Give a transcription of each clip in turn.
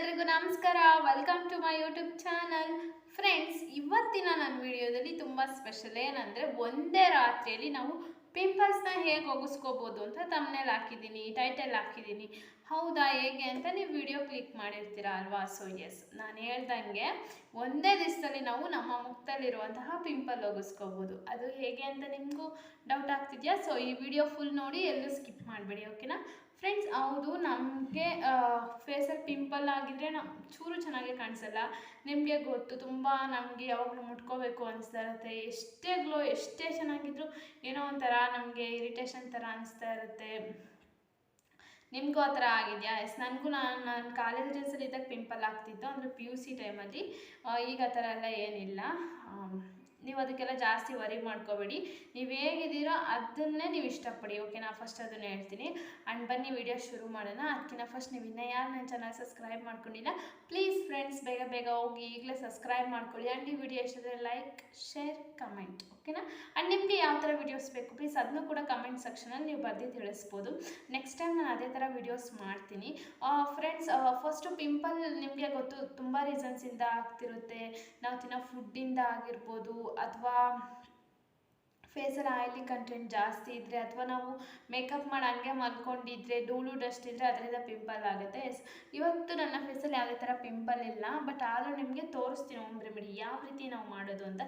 ಎಲ್ರಿಗೂ ನಮಸ್ಕಾರ. Welcome to my YouTube channel friends ಇವತ್ತಿನ ನನ್ನ ವಿಡಿಯೋದಲ್ಲಿ ತುಂಬ ಸ್ಪೆಷಲ್ ಏನಂದರೆ ಒಂದೇ ರಾತ್ರಿಯಲ್ಲಿ ನಾವು ಪಿಂಪಲ್ಸ್ನ ಹೇಗೆ ಒಗಿಸ್ಕೋಬೋದು ಅಂತ ತಮ್ಮನೇಲಿ ಹಾಕಿದ್ದೀನಿ ಟೈಟಲ್ ಹಾಕಿದ್ದೀನಿ. ಹೌದಾ ಹೇಗೆ ಅಂತ ನೀವು ವಿಡಿಯೋ ಕ್ಲಿಕ್ ಮಾಡಿರ್ತೀರ ಅಲ್ವಾ? ಸೊ ಎಸ್ ನಾನು ಹೇಳ್ದಂಗೆ ಒಂದೇ ದಿವಸದಲ್ಲಿ ನಾವು ನಮ್ಮ ಮುಖದಲ್ಲಿರುವಂತಹ ಪಿಂಪಲ್ ಒಗಿಸ್ಕೋಬೋದು. ಅದು ಹೇಗೆ ಅಂತ ನಿಮಗೂ ಡೌಟ್ ಆಗ್ತಿದೆಯಾ? ಸೊ ಈ ವಿಡಿಯೋ ಫುಲ್ ನೋಡಿ ಎಲ್ಲೂ ಸ್ಕಿಪ್ ಮಾಡಬೇಡಿ ಓಕೆನಾ ಫ್ರೆಂಡ್ಸ್ ಹೌದು, ನಮಗೆ ಫೇಸಲ್ಲಿ ಪಿಂಪಲ್ ಆಗಿದ್ರೆ ನಮ್ಮ ಚೂರು ಚೆನ್ನಾಗಿ ಕಾಣಿಸಲ್ಲ. ನಿಮಗೆ ಗೊತ್ತು, ತುಂಬ ನಮಗೆ ಯಾವಾಗಲೂ ಮುಟ್ಕೋಬೇಕು ಅನಿಸ್ತಾ ಇರುತ್ತೆ ಎಷ್ಟೇ ಗ್ಲೋ ಎಷ್ಟೇ ಚೆನ್ನಾಗಿದ್ರು ಏನೋ ಒಂಥರ ನಮಗೆ ಇರಿಟೇಷನ್ ಥರ ಅನಿಸ್ತಾ ಇರುತ್ತೆ ನಿಮಗೂ ಆ ಥರ ಆಗಿದೆಯಾ? ಎಸ್, ನನಗೂ ನಾನು ನನ್ನ ಕಾಲೇಜ್ ಡೇಸಲ್ಲಿ ಇದ್ದಾಗ ಪಿಂಪಲ್ ಆಗ್ತಿತ್ತು, ಅಂದರೆ ಪಿ ಯು ಸಿ ಟೈಮಲ್ಲಿ ಈಗ ಆ ಥರ ಎಲ್ಲ ಏನಿಲ್ಲ. ನೀವು ಅದಕ್ಕೆಲ್ಲ ಜಾಸ್ತಿ ವರಿ ಮಾಡ್ಕೋಬೇಡಿ. ನೀವು ಹೇಗಿದ್ದೀರೋ ಅದನ್ನೇ ನೀವು ಇಷ್ಟಪಡಿ. ಓಕೆ ನಾ ಫಸ್ಟ್ ಅದನ್ನು ಹೇಳ್ತೀನಿ. ಆ್ಯಂಡ್ ಬನ್ನಿ ವಿಡಿಯೋ ಶುರು ಮಾಡೋಣ. ಅದಕ್ಕಿಂತ ಫಸ್ಟ್ ನೀವು ಇನ್ನೂ ಯಾರು ನನ್ನ ಚಾನಲ್ ಸಬ್ಸ್ಕ್ರೈಬ್ ಮಾಡ್ಕೊಂಡಿಲ್ಲ ಪ್ಲೀಸ್ ಫ್ರೆಂಡ್ಸ್ ಬೇಗ ಬೇಗ ಹೋಗಿ ಈಗಲೇ ಸಬ್ಸ್ಕ್ರೈಬ್ ಮಾಡ್ಕೊಳ್ಳಿ. ಆ್ಯಂಡ್ ಈ ವಿಡಿಯೋ ಇಷ್ಟಿದ್ರೆ ಲೈಕ್ ಶೇರ್ ಕಮೆಂಟ್ ಓಕೆನಾ ಆ್ಯಂಡ್ ನಿಮಗೆ ಯಾವ ಥರ ವಿಡಿಯೋಸ್ ಬೇಕು ಪ್ಲೀಸ್ ಅದನ್ನು ಕೂಡ ಕಮೆಂಟ್ ಸೆಕ್ಷನಲ್ಲಿ ನೀವು ಬರೆದು ತಿಳಿಸ್ಬೋದು. ನೆಕ್ಸ್ಟ್ ಟೈಮ್ ನಾನು ಅದೇ ಥರ ವಿಡಿಯೋಸ್ ಮಾಡ್ತೀನಿ. ಫ್ರೆಂಡ್ಸ್ ಫಸ್ಟು ಪಿಂಪಲ್ ನಿಮಗೆ ಗೊತ್ತು, ತುಂಬ ರೀಸನ್ಸಿಂದ ಆಗ್ತಿರುತ್ತೆ. ನಾವು ತಿನ್ನೋ ಫುಡ್ಡಿಂದ ಆಗಿರ್ಬೋದು ಅಥವಾ ಫೇಸಲ್ಲಿ ಆಯಿಲಿ ಕಂಟೆಂಟ್ ಜಾಸ್ತಿ ಇದ್ದರೆ ಅಥವಾ ನಾವು ಮೇಕಪ್ ಮಾಡಿ ಹಂಗೆ ಮಲ್ಕೊಂಡಿದ್ರೆ, ಧೂಳು ಡಸ್ಟ್ ಇದ್ದರೆ ಅದರಿಂದ ಪಿಂಪಲ್ ಆಗುತ್ತೆ. ಎಸ್ ಇವತ್ತು ನನ್ನ ಫೇಸಲ್ಲಿ ಯಾವುದೇ ಥರ ಪಿಂಪಲ್ ಇಲ್ಲ ಬಟ್ ಆದರೂ ನಿಮಗೆ ತೋರಿಸ್ತೀನಿ ಒಂದು ರೆಮಿಡಿ ಯಾವ ರೀತಿ ನಾವು ಮಾಡೋದು ಅಂತ.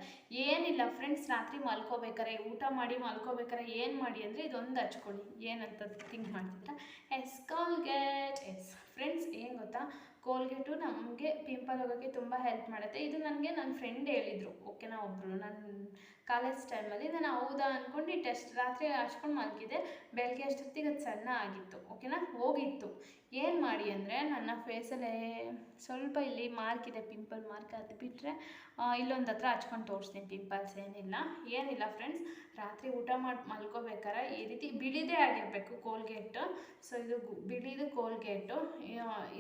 ಏನಿಲ್ಲ ಫ್ರೆಂಡ್ಸ್ ರಾತ್ರಿ ಮಲ್ಕೋಬೇಕಾರೆ ಊಟ ಮಾಡಿ ಮಲ್ಕೋಬೇಕಾರೆ ಏನು ಮಾಡಿ ಅಂದರೆ ಇದೊಂದು ಹಚ್ಕೊಳ್ಳಿ. ಏನಂತ ಥಿಂಕ್ ಮಾಡ್ತಿದ್ರ? ಎಸ್ ಕಾಲ್ ಗೆಟ್ ಎಸ್ ಫ್ರೆಂಡ್ಸ್ ಏನು ಗೊತ್ತಾ ಕೋಲ್ಗೇಟು ನಮಗೆ ಪಿಂಪಲ್ ಹೋಗೋಕ್ಕೆ ತುಂಬ ಹೆಲ್ಪ್ ಮಾಡುತ್ತೆ. ಇದು ನನಗೆ ನನ್ನ ಫ್ರೆಂಡ್ ಹೇಳಿದರು. ಓಕೆನಾ ಒಬ್ಬರು ನನ್ನ ಕಾಲೇಜ್ ಟೈಮಲ್ಲಿ ನಾನು ಹೌದಾ ಅಂದ್ಕೊಂಡು ಟೆಸ್ಟ್ ರಾತ್ರಿ ಹಚ್ಕೊಂಡು ಮಲಗಿದ್ದೆ. ಬೆಳಗ್ಗೆ ಅಷ್ಟೊತ್ತಿಗೆ ಅದು ಸಣ್ಣ ಆಗಿತ್ತು. ಓಕೆನಾ ಹೋಗಿತ್ತು. ಏನು ಮಾಡಿ ಅಂದರೆ ನನ್ನ ಫೇಸಲ್ಲೇ ಸ್ವಲ್ಪ ಇಲ್ಲಿ ಮಾರ್ಕ್ ಇದೆ ಪಿಂಪಲ್ ಮಾರ್ಕ್ ಅದು ಬಿಟ್ಟರೆ ಇಲ್ಲೊಂದು ಹತ್ರ ಹಚ್ಕೊಂಡು ತೋರಿಸ್ತೀನಿ ಪಿಂಪಲ್ಸ್ ಏನಿಲ್ಲ. ಏನಿಲ್ಲ ಫ್ರೆಂಡ್ಸ್ ರಾತ್ರಿ ಊಟ ಮಾಡಿ, ಮಲ್ಕೋಬೇಕಾರೆ ಈ ರೀತಿ ಬಿಳಿದೇ ಆಗಿರಬೇಕು ಕೋಲ್ಗೇಟು ಸೊ ಇದು ಬಿಳಿದು ಕೋಲ್ಗೇಟು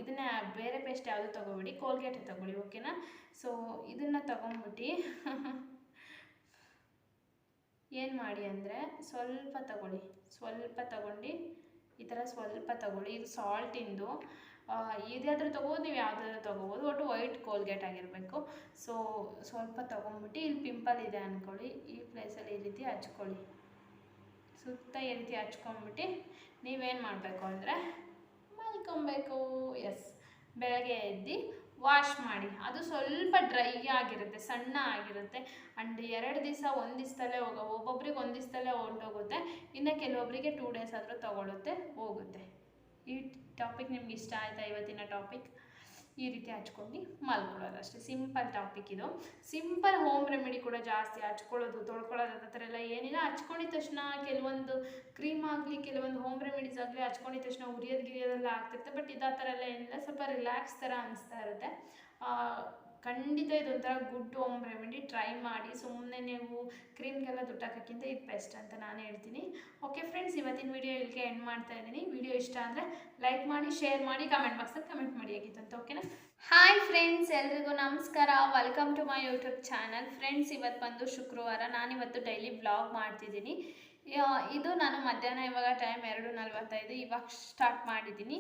ಇದನ್ನ ಬೇರೆ ಪೇಸ್ಟ್ ಯಾವುದು ತೊಗೊಬಿಡಿ ಕೋಲ್ಗೇಟೇ ತೊಗೊಳ್ಳಿ ಓಕೆನಾ ಸೊ ಇದನ್ನು ತೊಗೊಂಬಿಟ್ಟು ಏನು ಮಾಡಿ ಅಂದರೆ ಸ್ವಲ್ಪ ತಗೊಳ್ಳಿ, ಸ್ವಲ್ಪ ತಗೊಂಡು ಈ ಥರ ಸ್ವಲ್ಪ ತಗೊಳ್ಳಿ. ಇದು ಸಾಲ್ಟಿಂದು ಇದಾದರೂ ತೊಗೋಬೋದು, ನೀವು ಯಾವುದಾದ್ರೂ ತೊಗೋಬೋದು. ಒಟ್ಟು ವೈಟ್ ಕೋಲ್ಗೇಟ್ ಆಗಿರಬೇಕು. ಸೊ ಸ್ವಲ್ಪ ತೊಗೊಂಬಿಟ್ಟು ಇಲ್ಲಿ ಪಿಂಪಲ್ ಇದೆ ಅಂದ್ಕೊಳ್ಳಿ ಈ ಪ್ಲೇಸಲ್ಲಿ ಈ ರೀತಿ ಹಚ್ಕೊಳ್ಳಿ. ಸುತ್ತ ಈ ರೀತಿ ಹಚ್ಕೊಂಬಿಟ್ಟು ನೀವೇನು ಮಾಡಬೇಕು ಅಂದರೆ ಮಲ್ಕೊಬೇಕು. ಎಸ್ ಬೆಳಗ್ಗೆ ಎದ್ದು ವಾಶ್ ಮಾಡಿ. ಅದು ಸ್ವಲ್ಪ ಡ್ರೈ ಆಗಿರುತ್ತೆ, ಸಣ್ಣ ಆಗಿರುತ್ತೆ. ಆ್ಯಂಡ್ ಎರಡು ದಿವಸ ಒಂದು ದಿವಸದಲ್ಲೇ ಹೋಗೋ, ಒಬ್ಬೊಬ್ರಿಗೆ ಒಂದು ದಿವಸದಲ್ಲೇ ಹೊಂಟೋಗುತ್ತೆ ಇನ್ನು ಕೆಲವೊಬ್ಬರಿಗೆ ಟೂ ಡೇಸ್ ಆದರೂ ತೊಗೊಳುತ್ತೆ, ಹೋಗುತ್ತೆ. ಈ ಟಾಪಿಕ್ ನಿಮ್ಗೆ ಇಷ್ಟ ಆಯಿತಾ ಇವತ್ತಿನ ಟಾಪಿಕ್ ಈ ರೀತಿ ಹಚ್ಕೊಂಡು ಮಲ್ಕೊಳ್ಳೋದು ಅಷ್ಟೇ ಸಿಂಪಲ್ ಟಾಪಿಕ್ ಇದು. ಸಿಂಪಲ್ ಹೋಮ್ ರೆಮಿಡಿ ಕೂಡ ಜಾಸ್ತಿ ಹಚ್ಕೊಳ್ಳೋದು, ತೊಳ್ಕೊಳ್ಳೋದು ಆ ಥರ ಎಲ್ಲ ಏನಿಲ್ಲ. ಹಚ್ಕೊಂಡಿದ ತಕ್ಷಣ ಕೆಲವೊಂದು ಕ್ರೀಮ್ ಆಗಲಿ, ಕೆಲವೊಂದು ಹೋಮ್ ರೆಮಿಡೀಸ್ ಆಗಲಿ ಹಚ್ಕೊಂಡಿದ ತಕ್ಷಣ ಉರಿಯೋದು ಗಿರಿಯೋದೆಲ್ಲ ಆಗ್ತಿರುತ್ತೆ. ಬಟ್ ಇದು ಆ ಥರ ಎಲ್ಲ ಏನಿಲ್ಲ. ಸ್ವಲ್ಪ ರಿಲ್ಯಾಕ್ಸ್ ಥರ ಅನಿಸ್ತಾ ಇರುತ್ತೆ. ಖಂಡಿತ ಇದೊಂಥರ ಗುಡ್ ಹೋಮ್ ರೆಮಿಡಿ ಟ್ರೈ ಮಾಡಿ ಸುಮ್ಮನೆ ನೀವು ಕ್ರೀಮ್ಗೆಲ್ಲ ದುಡ್ಡು ಹಾಕೋಕ್ಕಿಂತ ಇದು ಬೆಸ್ಟ್ ಅಂತ ನಾನು ಹೇಳ್ತೀನಿ. ಓಕೆ ಫ್ರೆಂಡ್ಸ್ ಇವತ್ತಿನ ವಿಡಿಯೋ ಇಲ್ಲಿಗೆ ಎಂಡ್ ಮಾಡ್ತಾ ಇದ್ದೀನಿ. ವಿಡಿಯೋ ಇಷ್ಟ ಅಂದರೆ ಲೈಕ್ ಮಾಡಿ ಶೇರ್ ಮಾಡಿ ಕಮೆಂಟ್ ಬಾಕ್ಸಲ್ಲಿ ಕಮೆಂಟ್ ಮಾಡಿ ಹೇಗಿತ್ತು ಅಂತ ಓಕೆನಾ ಹಾಯ್ ಫ್ರೆಂಡ್ಸ್ ಎಲ್ರಿಗೂ ನಮಸ್ಕಾರ. Welcome to my YouTube channel friends ಇವತ್ತು ಬಂದು ಶುಕ್ರವಾರ. ನಾನಿವತ್ತು ಡೈಲಿ ಬ್ಲಾಗ್ ಮಾಡ್ತಿದ್ದೀನಿ. ಇದು ನಾನು ಮಧ್ಯಾಹ್ನ ಇವಾಗ ಟೈಮ್ ಎರಡು ನಲ್ವತ್ತೈದು, ಇವಾಗ ಸ್ಟಾರ್ಟ್ ಮಾಡಿದ್ದೀನಿ.